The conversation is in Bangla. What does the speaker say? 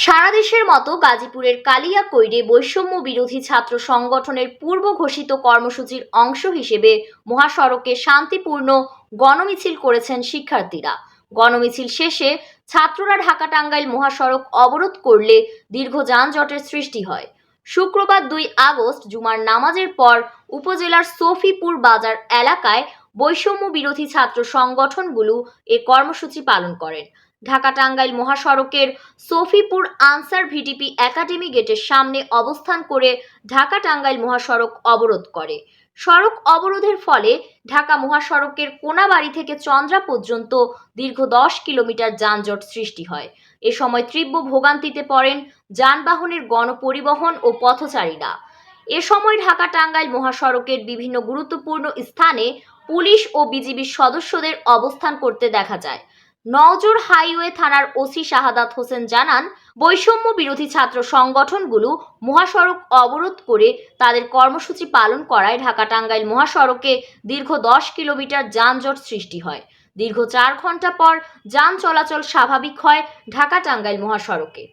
সারা দেশের মতো গাজীপুরের কালিয়াকৈরে বৈষম্য বিরোধী ছাত্র সংগঠনের পূর্ব ঘোষিত কর্মসূচির অংশ হিসেবে মহাসড়কে শান্তিপূর্ণ গণমিছিল করেছেন শিক্ষার্থীরা। গণমিছিল শেষে ছাত্ররা ঢাকা টাঙ্গাইল মহাসড়ক অবরোধ করলে দীর্ঘ যানজটের সৃষ্টি হয়। শুক্রবার দুই আগস্ট জুমার নামাজের পর উপজেলার সফিপুর বাজার এলাকায় বৈষম্য বিরোধী ছাত্র সংগঠনগুলো এ কর্মসূচি পালন করেন। ঢাকা টাঙ্গাইল মহাসড়কের সফিপুর আনসার ভিডিপি একাডেমি গেটের সামনে অবস্থান করে ঢাকা টাঙ্গাইল মহাসড়ক অবরোধ করে। সড়ক অবরোধের ফলে ঢাকা মহাসড়কের কোনাবাড়ি থেকে চন্দ্রা পর্যন্ত দীর্ঘ দশ কিলোমিটার যানজট সৃষ্টি হয়। এ সময় তীব্র ভোগান্তিতে পড়েন যানবাহনের গণপরিবহন ও পথচারীরা। এ সময় ঢাকা টাঙ্গাইল মহাসড়কের বিভিন্ন গুরুত্বপূর্ণ স্থানে পুলিশ ও বিজিবির সদস্যদের অবস্থান করতে দেখা যায়। নওজোর হাইওয়ে থানার ওসি শাহাদাত হোসেন জানান, বৈষম্য বিরোধী ছাত্র সংগঠনগুলো মহাসড়ক অবরোধ করে তাদের কর্মসূচি পালন করায় ঢাকা টাঙ্গাইল মহাসড়কে দীর্ঘ দশ কিলোমিটার যানজট সৃষ্টি হয়। দীর্ঘ চার ঘণ্টা পর যান চলাচল স্বাভাবিক হয় ঢাকা টাঙ্গাইল মহাসড়কে।